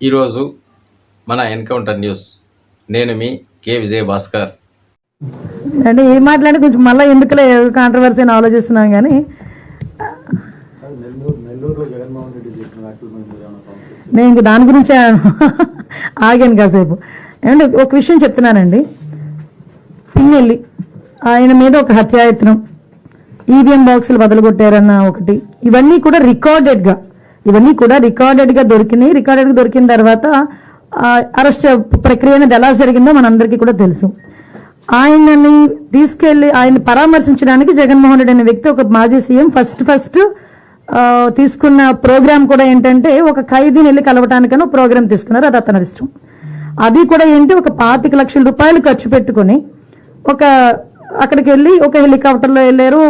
ఈరోజు మన encounter news. నేను మీ కే విజయ భాస్కర్ అంటే ఏం మాట్లాడి కొంచెం మళ్ళీ ఎందుకులే కాంట్రవర్సీ అని ఆలోచిస్తున్నాం కానీ నేను ఇంక దాని గురించే ఆగాను కాసేపు. అంటే ఒక విషయం చెప్తున్నానండి. పిన్నెల్లి ఆయన మీద ఒక హత్యాయత్నం ఈవీఎం బాక్సులు బదలగొట్టారన్న ఒకటి ఇవన్నీ కూడా రికార్డెడ్గా ఇవన్నీ కూడా రికార్డెడ్గా దొరికినాయి. రికార్డెడ్గా దొరికిన తర్వాత అరెస్ట్ ప్రక్రియ అనేది ఎలా జరిగిందో మనందరికీ కూడా తెలుసు. ఆయనని తీసుకెళ్ళి ఆయన పరామర్శించడానికి జగన్మోహన్ రెడ్డి అనే వ్యక్తి ఒక మాజీ సీఎం ఫస్ట్ ఫస్ట్ తీసుకున్న ప్రోగ్రామ్ కూడా ఏంటంటే ఒక ఖైదీని వెళ్ళి కలవటానికనో ప్రోగ్రామ్ తీసుకున్నారు. అది అతని ఇష్టం. అది కూడా ఏంటి ఒక పాతిక లక్షల రూపాయలు ఖర్చు పెట్టుకొని ఒక అక్కడికి వెళ్ళి ఒక హెలికాప్టర్లో వెళ్ళారు.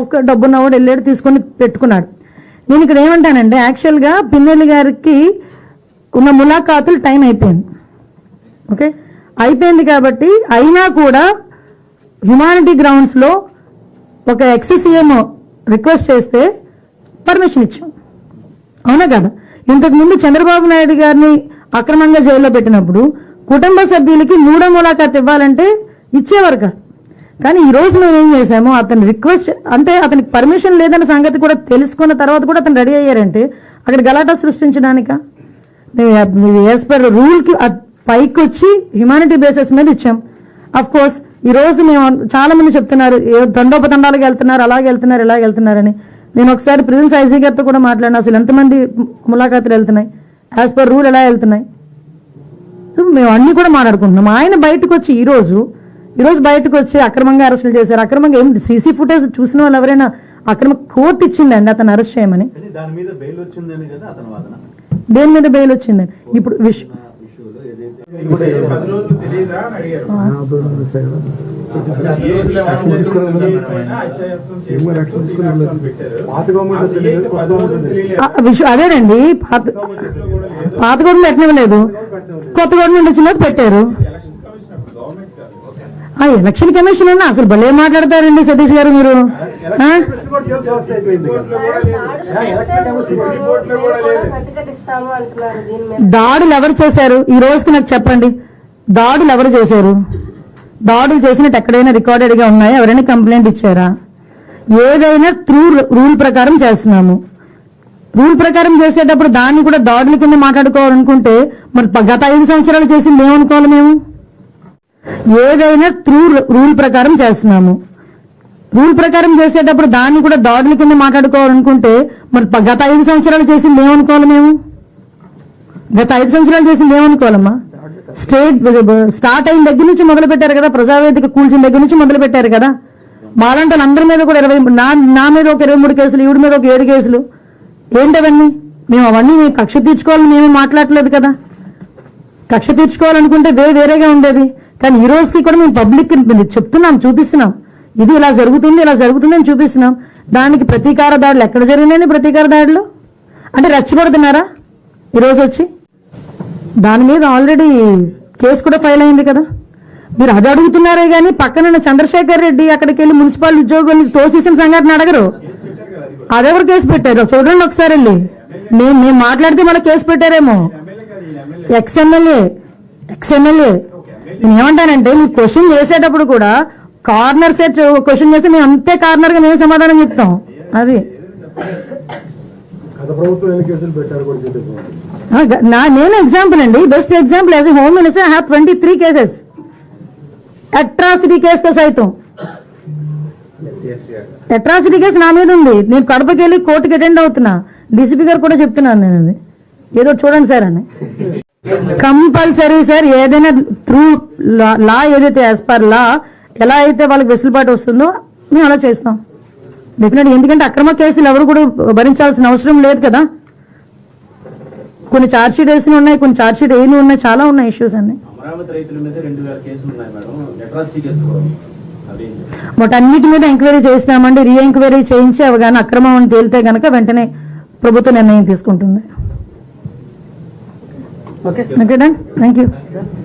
ఒక డబ్బున్నవాడు వెళ్ళాడు తీసుకొని పెట్టుకున్నాడు. నేను ఇక్కడ ఏమంటానంటే యాక్చువల్గా పిన్నెల్లి గారికి ఉన్న ములాఖాతులు టైం అయిపోయింది. ఓకే అయిపోయింది కాబట్టి అయినా కూడా హ్యుమానిటీ గ్రౌండ్స్లో ఒక ఎక్స్సీఎం రిక్వెస్ట్ చేస్తే పర్మిషన్ ఇచ్చాం. అవునా కదా? ఇంతకుముందు చంద్రబాబు నాయుడు గారిని అక్రమంగా జైల్లో పెట్టినప్పుడు కుటుంబ సభ్యులకి మూడో ములాఖాత్ ఇవ్వాలంటే ఇచ్చేవారు కాదు. కానీ ఈ రోజు మేము ఏం చేసాము అతని రిక్వెస్ట్ అంటే అతనికి పర్మిషన్ లేదన్న సంగతి కూడా తెలుసుకున్న తర్వాత కూడా అతను రెడీ అయ్యారంటే అక్కడ గలాటా సృష్టించడానిక? యాజ్ పర్ రూల్కి పైకి వచ్చి హ్యుమానిటీ బేసిస్ మీద ఇచ్చాం. అఫ్ కోర్స్ ఈ రోజు మేము చాలా మంది చెప్తున్నారు ఏ దండోపతండాలకు వెళ్తున్నారు అలాగే వెళ్తున్నారు ఇలాగ వెళ్తున్నారని. నేను ఒకసారి ప్రిజెన్స్ ఐజీ గారితో కూడా మాట్లాడిన అసలు ఎంతమంది ములాఖాతులు వెళ్తున్నాయి? యాజ్ పర్ రూల్ ఎలా వెళ్తున్నాయి? మేము అన్ని కూడా మాట్లాడుకుంటున్నాం. ఆయన బయటకు వచ్చి ఈరోజు రోజు ఈ రోజు బయటకు వచ్చి అక్రమంగా అరెస్టులు చేశారు. అక్రమంగా ఏం సీసీ ఫుటేజ్ చూసిన వాళ్ళు ఎవరైనా అక్రమ కోర్టు ఇచ్చిందండి అతను అరెస్ట్ చేయమని. దాని మీద బెయిల్ వచ్చిందని కదా అతని వాదన. దేని మీద బెయిల్ వచ్చిందని ఇప్పుడు విష్ అదేనండి పాత పాత గవర్నమెంట్ పెట్టనివ్వలేదు. కొత్త గవర్నమెంట్ వచ్చినది పెట్టారు. ఆ ఎలక్షన్ కమిషన్ అన్న అసలు భలే మాట్లాడతారండి సతీష్ గారు మీరు. దాడులు ఎవరు చేశారు? ఈ రోజుకి నాకు చెప్పండి. దాడులు ఎవరు చేశారు? దాడులు చేసినట్టు ఎక్కడైనా రికార్డెడ్గా ఉన్నాయా? ఎవరైనా కంప్లైంట్ ఇచ్చారా? ఏదైనా త్రూ రూల్ ప్రకారం చేస్తున్నాము. రూల్ ప్రకారం చేసేటప్పుడు దాన్ని కూడా దాడుల కింద మాట్లాడుకోవాలనుకుంటే మరి గత ఐదు సంవత్సరాలు చేసింది ఏమనుకోవాలి మేము? ఏదైనా త్రూ రూల్ ప్రకారం చేస్తున్నాము. రూల్ ప్రకారం చేసేటప్పుడు దాన్ని కూడా దాడుల కింద మాట్లాడుకోవాలనుకుంటే మరి గత ఐదు సంవత్సరాలు చేసింది ఏమనుకోవాలి మేము? గత ఐదు సంవత్సరాలు చేసింది ఏమనుకోవాలమ్మా? స్టేట్ స్టార్ట్ అయిన దగ్గర నుంచి మొదలు పెట్టారు కదా ప్రజావేదిక కూల్చిన దగ్గర నుంచి మొదలు పెట్టారు కదా. మాలాంటి వాళ్ళందరి మీద కూడా ఇరవై నా నా మీద ఒక ఇరవై మూడు కేసులు ఈవిడ మీద ఒక ఏడు కేసులు. ఏంటవన్నీ మేము అవన్నీ కక్ష తీర్చుకోవాలని మేము మాట్లాడలేదు కదా? కక్ష తీర్చుకోవాలనుకుంటే వేరే వేరేగా ఉండేది. కానీ ఈ రోజుకి కూడా మేము పబ్లిక్ చెప్తున్నాం చూపిస్తున్నాం. ఇది ఇలా జరుగుతుంది ఇలా జరుగుతుంది అని చూపిస్తున్నాం. దానికి ప్రతీకార దాడులు ఎక్కడ జరిగినాయి ప్రతీకార దాడులు? అంటే రెచ్చగొడుతున్నారా? ఈరోజు వచ్చి? దాని మీద ఆల్రెడీ కేసు కూడా ఫైల్ అయింది కదా. మీరు అది అడుగుతున్నారే కానీ పక్కన చంద్రశేఖర్ రెడ్డి అక్కడికి వెళ్ళి మున్సిపల్ ఉద్యోగుల్ని తోసేసిన సంఘటన అడగరు. అదెవరు కేసు పెట్టారు? చూడండి ఒకసారి వెళ్ళి. మేము మేము మాట్లాడితే మళ్ళీ కేసు పెట్టారేమో. ఎక్స్ ఎమ్మెల్యే ఎక్స్ ఎమ్మెల్యే నేను ఏమంటానంటే మీరు క్వశ్చన్ చేసేటప్పుడు కూడా కార్నర్ సెట్ క్వశ్చన్ చేస్తే మేము అంతే కార్నర్గా మేము సమాధానం చెప్తాం. అది. నా నేను ఎగ్జాంపుల్ అండి. Best example as home minister I have twenty three cases atrocity కేసుతో సైతం. అట్రాసిటీ కేసు నా మీద ఉంది. నేను కడపకి వెళ్ళి కోర్టుకి అటెండ్ అవుతున్నా. డీసీపీ గారు కూడా చెప్తున్నాను నేను అది ఏదో చూడండి సార్ అని. కంపల్సరీ సార్ ఏదైనా త్రూ లా ఏదైతే యాజ్ పర్ లా ఎలా అయితే వాళ్ళకి వెసులుబాటు వస్తుందో మేము అలా చేస్తాం. డెఫినెట్ ఎందుకంటే అక్రమ కేసులు ఎవరు కూడా భరించాల్సిన అవసరం లేదు కదా. కొన్ని ఛార్జ్ షీట్ వేసిన ఉన్నాయి కొన్ని ఛార్జ్ షీట్ వేయని ఉన్నాయి చాలా ఉన్నాయి ఇష్యూస్ అన్ని. రైతుల మీద ఎంక్వైరీ చేసినామండి రీ ఎంక్వైరీ చేయించి అవి కానీ అక్రమం అని తేలితే గనక వెంటనే ప్రభుత్వం నిర్ణయం తీసుకుంటుంది. Okay. Okay, done. Thank you.